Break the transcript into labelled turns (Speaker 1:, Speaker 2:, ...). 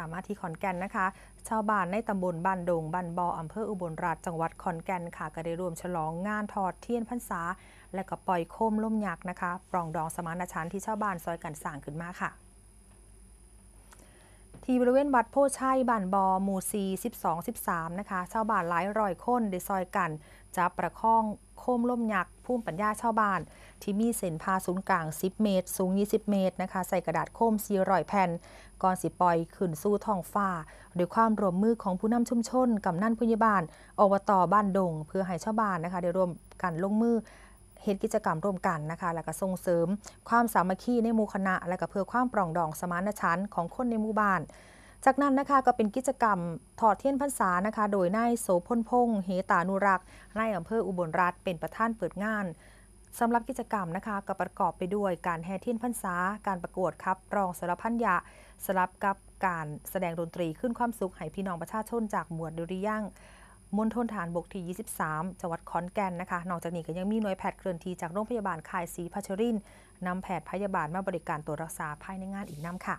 Speaker 1: ค่ะมาที่ขอนแก่นนะคะ ชาวบ้านในตำบลบ้านดงบ้านบออำเภออุบลราชจังหวัดขอนแก่นค่ะ ก็ได้รวมฉลองงานทอดเทียนพรรษา และก็ปล่อยโคมล่มยักษ์นะคะ ปรองดองสมานฉันท์ที่ชาวบ้านซอยกันสร้างขึ้นมาค่ะ ที่บริเวณวัดโพชัยบ้านบอหมู่ซี12 13 นะคะ ชาวบ้านหลายร้อยคนได้ซอยกันจับประคองโคมล่มยักษ์ภูมิปัญญาชาวบ้าน ที่มีเส้นผ่าศูนย์กลาง 10 เมตร สูง 20 เมตรนะคะ ใส่กระดาษโคม400แผ่นก่อนสิปล่อยขึ้นสู่ท้องฟ้าด้วยความร่วมมือของผู้นำชุมชนกำนันผู้ใหญ่บ้านอบตบ้านดง เพื่อให้ชาวบ้านนะคะได้ร่วมกันลงมือ เฮ็ดกิจกรรมร่วมกันนะคะ แล้วก็ส่งเสริมความสามัคคีในหมู่คณะ และก็เพื่อความปรองดองสมานฉันท์ของคนในหมู่บ้าน จากนั้นนะคะก็เป็นกิจกรรมถอดเทียนพรรษานะคะ โดยนายโสพลพงษ์เฮตานุรักษ์นายอำเภออุบลรัฐเป็นประธานเปิดงานสำหรับกิจกรรมนะคะก็ประกอบไปด้วยการแห่เทียนพรรษา การประกวดครับ รองสารพันยะสลับกับการแสดงดนตรีขึ้นความสุขให้พี่น้องประชาชนจากหมวดดุริยาง มณฑลฐานบกที่ 23 จังหวัดขอนแก่นนะคะ นอกจากนี้ก็ยังมีหน่วยแพทย์เคลื่อนที่จากโรงพยาบาลคายศรีพัชรินนำแพทย์พยาบาลมาบริการตัวจรักษาภายในงานอีกน้ำค่ะ